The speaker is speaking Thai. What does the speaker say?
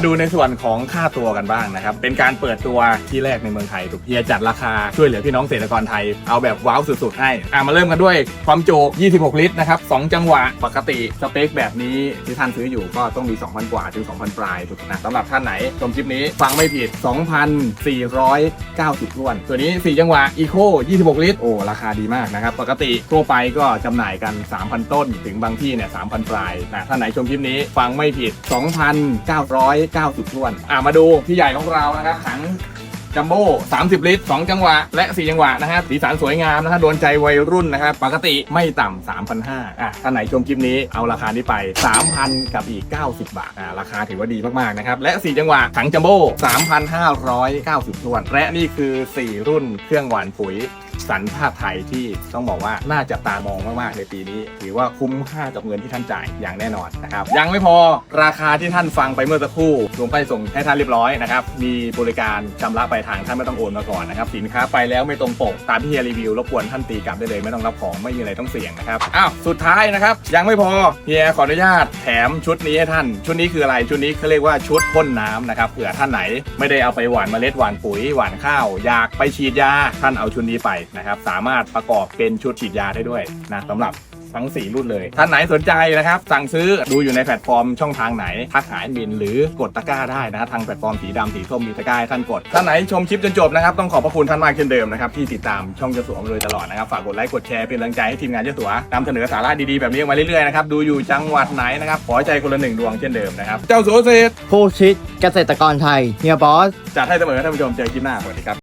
มาดูในส่วนของค่าตัวกันบ้างนะครับ เป็นการเปิดตัวที่แรกในเมืองไทยถูกเฮียจัดราคาช่วยเหลือพี่น้องเกษตรกรไทย เอาแบบว้าวสุดๆให้อะมาเริ่มกันด้วยความจุ 26 ลิตรนะครับ 2 จังหวะ ปกติสเปคแบบนี้ที่ท่านซื้ออยู่ก็ต้องมี 2,000 กว่าถึง 2,000 ปลายถูกนะสำหรับท่านไหนชมคลิปนี้ฟังไม่ผิด 2,490ท้วน ตัวนี้ 4 จังหวะ Eco 26 ลิตร โอ้ราคาดีมากนะครับ ปกติทั่วไปก็จำหน่ายกัน 3,000 ต้น ถึงบางที่เนี่ย3,000 ปลายนะท่านไหนชมคลิปนี้ฟังไม่ผิด 2,90 2,990ท้วน อะมาดูพี่ใหญ่ของเรานะครับถังจัมโบ้30 ลิตร 2 จังหวะ และ 4 จังหวะนะฮะสีสันสวยงามนะฮะโดนใจวัยรุ่นนะครับปกติไม่ต่ำ3,500อะท่านไหนชมคลิปนี้เอาราคานี้ไป 3,000 กับอีก 90 บาทอะราคาถือว่าดีมาก ๆ นะครับ และ 4 จังหวะถังจัมโบ้3,590ส่วน และนี่คือ 4 รุ่นเครื่องหวานปุ๋ย สัญชาติไทยที่ต้องบอกว่าน่าจับตามองมากๆในปีนี้ถือว่าคุ้มค่ากับเงินที่ท่านจ่ายอย่างแน่นอนนะครับยังไม่พอราคาที่ท่านฟังไปเมื่อสักครู่รวมไปส่งให้ท่านเรียบร้อยนะครับมีบริการชำระปลายทางท่านไม่ต้องโอนมาก่อนนะครับสินค้าไปแล้วไม่ตรงปกตามที่เฮียรีวิวรบกวนท่านตีกลับได้เลยไม่ต้องรับของไม่มีอะไรต้องเสี่ยงนะครับอ้าวสุดท้ายนะครับยังไม่พอเฮียขออนุญาตแถมชุดนี้ให้ท่าน ชุดนี้คืออะไรชุดนี้เขาเรียกว่าชุดพ่นน้ำนะครับเผื่อท่านไหน ไม่ได้เอาไปหว่านเมล็ดหว่านปุ๋ยหว่านข้าว อยากไปฉีดยาท่านเอาชุดนี้ไปนะครับสามารถประกอบเป็นชุดฉีดยาได้ด้วยนะสำหรับทั้ง 4 รุ่นเลย ท่านไหนสนใจนะครับ สั่งซื้อดูอยู่ในแพลตฟอร์มช่องทางไหน ทักหาแอดมินหรือกดตะกร้าได้นะ ทางแพลตฟอร์มสีดำสีส้มมีตะกร้าให้ท่านกด ท่านไหนชมคลิปจนจบนะครับ ต้องขอบพระคุณท่านมากเช่นเดิมนะครับ ที่ติดตามช่องเจ้าสัวมาโดยตลอดนะครับ ฝากกดไลค์กดแชร์เป็นกำลังใจให้ทีมงานเจ้าสัวนำเสนอสาระดีๆแบบนี้ออกมาเรื่อยๆนะครับ ดูอยู่จังหวัดไหนนะครับขอใจคนละหนึ่งดวงเช่นเดิมนะครับ เจ้าสัวเศรษผู้ชิดเกษตรกรไทยเฮียบอสจัดให้เสมอท่านผู้ชมเจอคลิปหน้าสวัสดีครับ